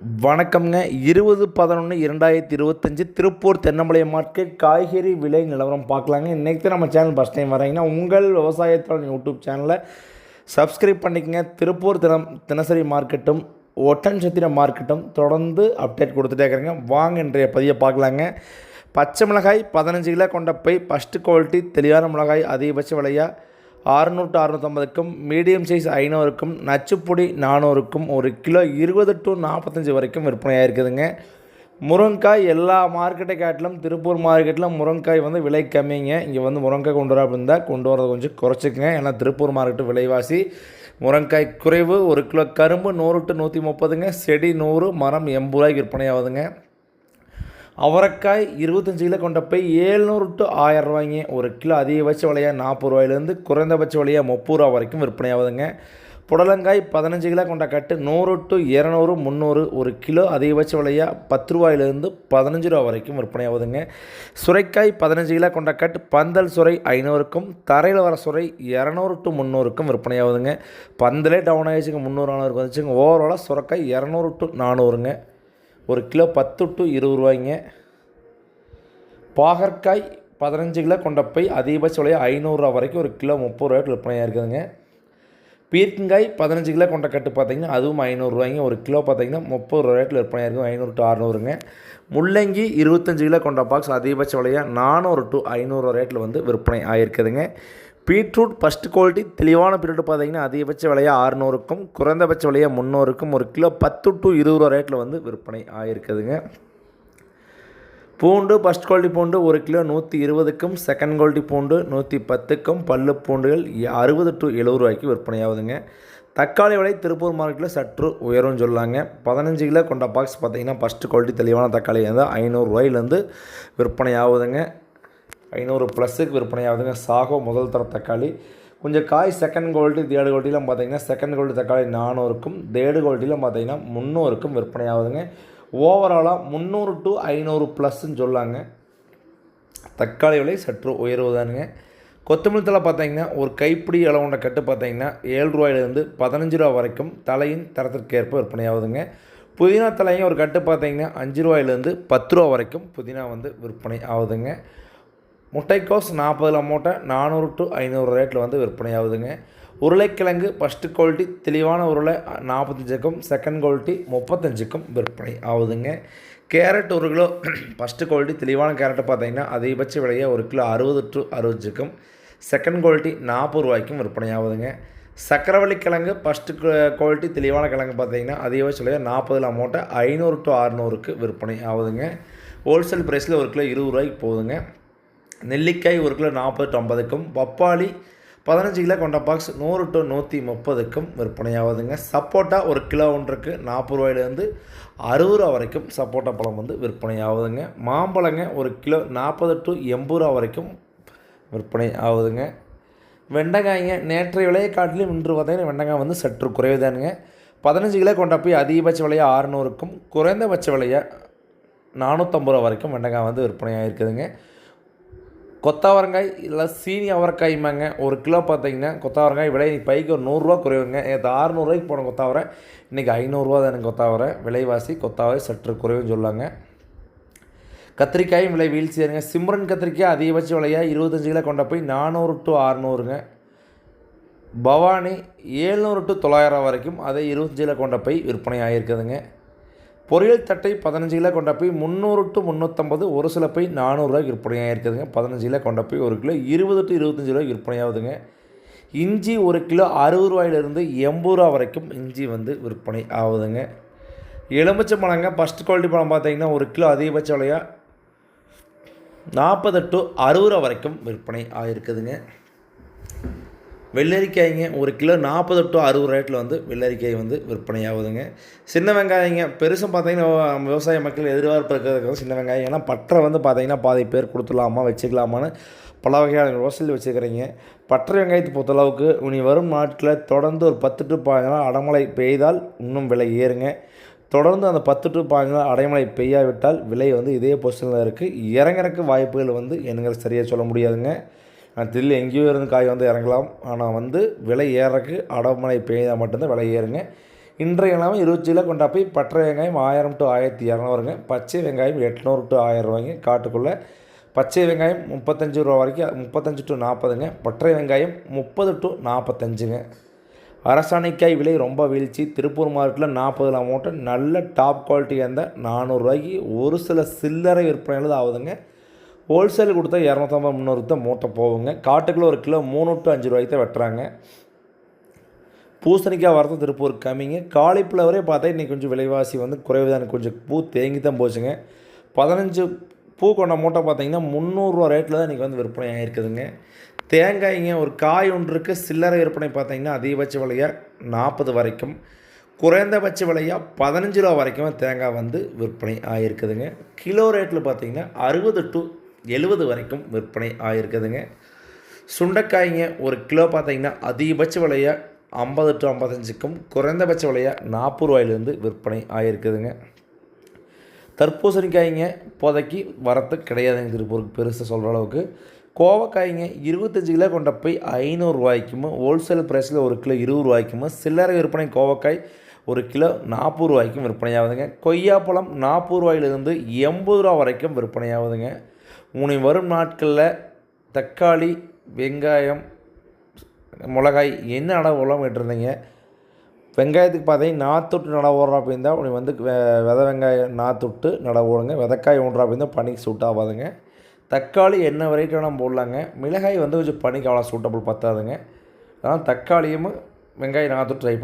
வணக்கம்ங்க. இருபது பதினொன்று இரண்டாயிரத்தி இருபத்தஞ்சி திருப்பூர் தென்னமலை மார்க்கெட் காய்கறி விலை நிலவரம் பார்க்கலாங்க. இன்றைக்கி தான் நம்ம சேனல் ஃபஸ்ட் டைம் வரீங்கன்னா உங்கள் விவசாயத்தோட யூடியூப் சேனலை சப்ஸ்கிரைப் பண்ணிக்கங்க. திருப்பூர் தினம் தினசரி மார்க்கெட்டும் ஒட்டன் சத்திர மார்க்கெட்டும் தொடர்ந்து அப்டேட் கொடுத்துட்டே இருக்கிறேங்க. வாங்க இன்றைய பதிவை பார்க்கலாங்க. பச்சை மிளகாய் பதினஞ்சு கிலோ கொண்ட பை ஃபஸ்ட்டு குவாலிட்டி தெளிவான மிளகாய் அதிகபட்ச விலையாக அறுநூற்று அறுநூற்றம்பதுக்கும் மீடியம் சைஸ் ஐநூறுக்கும் நச்சுப்பொடி நானூறுக்கும் ஒரு கிலோ இருபது டு நாற்பத்தஞ்சு வரைக்கும் விற்பனையாக இருக்குதுங்க முருங்காய் எல்லா மார்க்கெட்டை காட்டிலும் திருப்பூர் மார்க்கெட்டில் முருங்காய் வந்து விலை கம்மிங்க. இங்கே வந்து முருங்காய் கொண்டு வர அப்படின்னு கொண்டு வரதை கொஞ்சம் குறைச்சிக்கங்க. ஏன்னா திருப்பூர் மார்க்கெட்டு விலைவாசி முருங்காய் குறைவு ஒரு கிலோ கரும்பு நூறு டு நூற்றி முப்பதுங்க. செடி நூறு மரம் எண்பது ரூபாய்க்கு விற்பனையாகுதுங்க. அவரைக்காய் இருபத்தஞ்சு கிலோ கொண்ட போய் ஏழ்நூறு டு ஆயிரம் ரூபாய்ங்க. ஒரு கிலோ அதிகபட்ச விலையாக நாற்பது ரூபாயிலேருந்து குறைந்தபட்ச விலையாக முப்பது ரூபா வரைக்கும் விற்பனையாகுதுங்க புடலங்காய் பதினஞ்சு கிலோ கொண்ட கட்டு நூறு டு இரநூறு முந்நூறு ஒரு கிலோ அதிகபட்ச விலையாக பத்து ரூபாயிலேருந்து பதினஞ்சு ரூபா வரைக்கும் விற்பனையாகுதுங்க சுரைக்காய் பதினஞ்சு கிலோ கொண்ட கட்டு பந்தல் சுரை ஐநூறுக்கும் தரையில் வர சுரை இரநூறு டு முந்நூறுக்கும் விற்பனையாகுதுங்க பந்தலே டவுன் ஆகிடுச்சுங்க முந்நூறு நானூறுக்கு வந்துச்சுங்க. ஓவராலாக சுரைக்காய் இரநூறு டு நானூறுங்க. ஒரு கிலோ பத்து டு இருபது ரூபாய்ங்க. பாகற்காய் பதினஞ்சு கிலோ கொண்ட பை அதிகபட்ச விலையை ஐநூறுரூவா வரைக்கும் ஒரு கிலோ முப்பது ரூபாய்க்கு விற்பனையாக இருக்குதுங்க. பீர்க்கங்காய் பதினஞ்சு கிலோ கொண்ட கட்டு பார்த்தீங்கன்னா அதுவும் ஐநூறுரூவாய்ங்க ஒரு கிலோ பார்த்தீங்கன்னா முப்பது ரூபா ரேட்டில் விற்பனையாக இருக்கும். ஐநூறு டு அறநூறுங்க. முள்ளங்கி இருபத்தஞ்சு கிலோ கொண்ட பாக்ஸ் அதிகபட்ச விலையாக நானூறு டு ஐநூறு ரேட்டில் வந்து விற்பனை ஆகிருக்குதுங்க பீட்ரூட் ஃபஸ்ட் குவாலிட்டி தெளிவான பீட்ரூட் பார்த்தீங்கன்னா அதிகபட்ச விலையாக ஆறுநூறுக்கும் குறைந்தபட்ச விலையாக முந்நூறுக்கும் ஒரு கிலோ பத்து டு இருபது ரூபா ரேட்டில் வந்து விற்பனை ஆகிருக்குதுங்க பூண்டு ஃபஸ்ட் குவாலிட்டி பூண்டு ஒரு கிலோ நூற்றி இருபதுக்கும் செகண்ட் குவாலிட்டி பூண்டு நூற்றி பத்துக்கும் பல்லு பூண்டுகள் அறுபது டு எழுபது ரூபாய்க்கு விற்பனையாகுதுங்க தக்காளி விலை திருப்பூர் மார்க்கெட்டில் சற்று உயரும்னு சொல்லாங்க. பதினஞ்சு கிலோ கொண்ட பாக்ஸ் பார்த்தீங்கன்னா ஃபஸ்ட்டு குவாலிட்டி தெளிவான தக்காளி வந்து ஐநூறுரூவாயிலேருந்து விற்பனை ஆகுதுங்க. ஐநூறு ப்ளஸுக்கு விற்பனை ஆகுதுங்க. சாகோ முதல் தர தக்காளி. கொஞ்சம் காய் செகண்ட் குவாலிட்டி தேர்டு குவாலிட்டிலாம் பார்த்தீங்கன்னா செகண்ட் குவாலிட்டி தக்காளி நானூறுக்கும் தேர்டு குவாலிட்டிலாம் பார்த்தீங்கன்னா முந்நூறுக்கும் விற்பனை ஆகுதுங்க. ஓவராலாக முந்நூறு டு ஐநூறு ப்ளஸ்ன்னு சொல்லாங்க. தக்காளி விலை சற்று உயர்வுதானுங்க கொத்தமல்லி தலை பார்த்தீங்கன்னா ஒரு கைப்பிடி அளவுண்ட கட்டு பார்த்தீங்கன்னா ஏழு ரூபாயிலேருந்து பதினஞ்சு ரூபா வரைக்கும் தலையின் தரத்திற்கேற்ப விற்பனையாகுதுங்க புதினா தலையும் ஒரு கட்டு பார்த்தீங்கன்னா அஞ்சு ரூபாயிலேருந்து பத்து ரூபா வரைக்கும் புதினா வந்து விற்பனை ஆகுதுங்க. முட்டைக்கோஸ் நாற்பதுல மூட்டை நானூறு டு ஐநூறு ரேட்டில் வந்து விற்பனை ஆகுதுங்க உருளைக்கிழங்கு ஃபஸ்ட்டு குவாலிட்டி தெளிவான உருளை நாற்பத்தஞ்சுக்கும் செகண்ட் குவாலிட்டி முப்பத்தஞ்சுக்கும் விற்பனை ஆகுதுங்க. கேரட் ஒரு கிலோ ஃபஸ்ட்டு குவாலிட்டி தெளிவான கேரட்டை பார்த்தீங்கன்னா அதிகபட்ச விலையை ஒரு கிலோ அறுபது டு அறுபதுக்கும் செகண்ட் குவாலிட்டி நாற்பது ரூபாய்க்கும் விற்பனை ஆகுதுங்க. சக்கரவள்ளி கிழங்கு ஃபஸ்ட்டு குவாலிட்டி தெளிவான கிழங்கு பார்த்தீங்கன்னா அதிகபட்ச விலையை நாற்பதுல அமௌண்ட்டை ஐநூறு டு அறுநூறுக்கு விற்பனை ஆகுதுங்க. ஹோல்சேல் ப்ரைஸில் ஒரு கிலோ இருபது ரூபாய்க்கு போகுதுங்க. நெல்லிக்காய் ஒரு கிலோ நாற்பது டு ஐம்பதுக்கும் பப்பாளி பதினஞ்சு கிலோ கொண்ட பாக்ஸ் நூறு டு நூற்றி முப்பதுக்கும் விற்பனையாகுதுங்க. சப்போட்டா ஒரு கிலோ ஒன்றுக்கு நாற்பது ரூபாயிலேருந்து அறுபது ரூபா வரைக்கும் சப்போட்டா பழம் வந்து விற்பனையாகுதுங்க. மாம்பழங்க ஒரு கிலோ நாற்பது டு எண்பது ரூபா வரைக்கும் விற்பனை ஆகுதுங்க வெண்டைக்காய்ங்க நேற்றைய விலையை காட்டிலும் இன்று பார்த்தீங்கன்னா வெண்டைக்காய் வந்து சற்று குறைவுதானுங்க. பதினஞ்சு கிலோ கொண்ட போய் அதிகபட்ச விலையாக ஆறுநூறுக்கும் குறைந்தபட்ச விலையாக நானூற்றம்பது ரூபா வரைக்கும் வெண்டைக்காய் வந்து விற்பனையாக இருக்குதுங்க கொத்தவரங்காய் இல்லை சீனி அவரைக்காய்மாங்க ஒரு கிலோ பார்த்தீங்கன்னா கொத்தவரங்காய் விலை பைக்கு ஒரு நூறுரூவா குறைவுங்க. நேற்று ஆறுநூறுவாய்க்கு போன கொத்தாவரை. இன்றைக்கி ஐநூறுரூவா தான் கொத்தாவரை. விலைவாசி கொத்தாவரை சற்று குறைவுன்னு சொல்லாங்க. கத்திரிக்காயும் விலை வீழ்ச்சியாருங்க சிம்ரன் கத்திரிக்காய் அதிகபட்ச விலையாக இருபத்தஞ்சு கிலோ கொண்ட போய் நானூறு டு ஆறுநூறுங்க பவானி ஏழ்நூறு டு தொள்ளாயிரம் வரைக்கும் அதை இருபத்தஞ்சியில் கொண்ட போய் விற்பனை ஆகிருக்குதுங்க பொரியல் தட்டை பதினஞ்சு கிலோ கொண்ட போய் முந்நூறு டு முந்நூற்றம்பது ஒரு சில போய் நானூறுரூவா விற்பனையாக இருக்குதுங்க. பதினஞ்சு கிலோ கொண்ட போய் ஒரு கிலோ இருபது டு இருபத்தஞ்சி ரூபா விற்பனையாகுதுங்க. இஞ்சி ஒரு கிலோ அறுபது ரூபாயிலிருந்து எண்பது ரூபா வரைக்கும் இஞ்சி வந்து விற்பனை ஆகுதுங்க. எலுமிச்சை பழங்க ஃபஸ்ட் குவாலிட்டி பழம் பார்த்தீங்கன்னா ஒரு கிலோ அதிகபட்ச விலையாக நாற்பது டு அறுபது ரூபா வரைக்கும் விற்பனை ஆகிருக்குதுங்க வெள்ளரிக்காய்ங்க ஒரு கிலோ நாற்பது டு அறுபது ரேட்டில் வந்து வெள்ளரிக்காய் வந்து விற்பனையாகுதுங்க. சின்ன வெங்காயங்க பெருசும் பார்த்தீங்கன்னா விவசாய மக்கள் எதிர்பார்ப்பு இருக்கிறதுக்கு சின்ன வெங்காயம். ஏன்னா பற்றை வந்து பார்த்தீங்கன்னா பாதி பேர் கொடுத்துடலாமா வச்சுக்கலாமான்னு பல வகையான யோசனை வச்சுக்கிறீங்க. பற்றை வெங்காயத்தை பொறுத்தளவுக்கு இனி வரும் நாட்களில் தொடர்ந்து ஒரு பத்து டு பதினஞ்சு நாள் அடமழை பெய்தால் இன்னும் விலை ஏறுங்க. தொடர்ந்து அந்த பத்து டு பதினஞ்சு நாள் அடைமழை பெய்யாவிட்டால் விலை வந்து இதே பொசிஷனில் இருக்குது இறங்குறக்கு வாய்ப்புகள் வந்து எனக்கு சரியாக சொல்ல முடியாதுங்க. தில்லு எங்கேயோ இருந்து காய் வந்து இறங்கலாம். ஆனால் வந்து விலை ஏறக்கு அடமழை பெய்தால் மட்டும்தான் விலை ஏறுங்க. இன்றைய நிலமை இருபத்தி கிலோ கொண்டா போய் பட்டை வெங்காயம் ஆயிரம் டு ஆயிரத்தி இரநூறுங்க. பச்சை வெங்காயம் எட்நூறு டு ஆயிரம் ரூபாய்ங்க. காட்டுக்குள்ளே பச்சை வெங்காயம் முப்பத்தஞ்சு ரூபா வரைக்கும் முப்பத்தஞ்சு டு நாற்பதுங்க. பற்றை வெங்காயம் முப்பது டு நாற்பத்தஞ்சுங்க. அரசாணிக்காய் விலை ரொம்ப வீழ்ச்சி. திருப்பூர் மார்க்கெட்டில் நாற்பதுல மூட்டை நல்ல டாப் குவாலிட்டியாக இருந்தால் நானூறுரூவாய்க்கு ஒரு சில சில்லறை விற்பனைகள் ஆகுதுங்க. ஹோல்சேல் கொடுத்தா இரநூத்தம்பது முந்நூறு தான் மூட்டை போகுங்க. காட்டுக்குள்ளே ஒரு கிலோ மூணு டு அஞ்சு ரூபாய்க்கு தான் வெட்டுறாங்க. பூசணிக்காய் வரது திருப்பூர் கம்மிங்க. காலிஃப்ளவரே பார்த்தா இன்றைக்கி கொஞ்சம் விலைவாசி வந்து குறைவு தான். கொஞ்சம் பூ தேங்கி தான் போச்சுங்க. பதினஞ்சு பூ கொண்ட மூட்டை பார்த்தீங்கன்னா முந்நூறுரூவா ரேட்டில் தான் இன்றைக்கி வந்து விற்பனை ஆகிருக்குதுங்க தேங்காய்ங்க ஒரு காய் ஒன்றுக்கு சில்லறை விற்பனை பார்த்தீங்கன்னா அதிகபட்ச விலையாக நாற்பது வரைக்கும். குறைந்தபட்ச விலையாக பதினஞ்சு ரூபா வரைக்கும் தேங்காய் வந்து விற்பனை ஆகிருக்குதுங்க கிலோ ரேட்டில் பார்த்தீங்கன்னா அறுபது டு எழுபது வரைக்கும் விற்பனை ஆகிருக்குதுங்க சுண்டைக்காய்ங்க ஒரு கிலோ பார்த்தீங்கன்னா அதிகபட்ச விலையாக ஐம்பது டு ஐம்பத்தஞ்சுக்கும் குறைந்தபட்ச விலையாக நாற்பது ரூபாயிலேருந்து விற்பனை ஆகிருக்குதுங்க தர்பூசணிக்காய்ங்க இப்போதைக்கு வரத்து கிடையாதுங்க திருப்பூருக்கு பெருசாக சொல்கிற அளவுக்கு. கோவக்காய்ங்க இருபத்தஞ்சு கிலோ கொண்ட போய் ஐநூறுரூவாய்க்கும் ஹோல்சேல் ப்ரைஸில் ஒரு கிலோ இருபது ரூபாய்க்கும் சில்லறை விற்பனை கோவக்காய் ஒரு கிலோ நாற்பது ரூபாய்க்கும் விற்பனையாகுதுங்க. கொய்யாப்பழம் நாற்பது ரூபாயிலிருந்து எண்பது ரூபா வரைக்கும் விற்பனையாகுதுங்க. உனி வரும் நாட்களில் தக்காளி வெங்காயம் மிளகாய் என்ன அளவு போடலாம் விட்டுருந்தீங்க வெங்காயத்துக்கு பார்த்தீங்கன்னா நாற்றுட்டு நட ஓடுறா அப்படின்னா உனி வந்து வெ- விதை வெங்காயம் நாற்றுட்டு நட ஓடுங்க. விதக்காய் ஓடுறா அப்படின்னா பனிக்கு சூட் ஆகாதுங்க. தக்காளி என்ன வரைக்கும் நம்ம போடலாங்க. மிளகாய் வந்து கொஞ்சம் பனிக்கு அவ்வளோ சூட்டபிள் பத்தாதுங்க. அதனால் தக்காளியும் வெங்காயம் நாற்று ட்ரை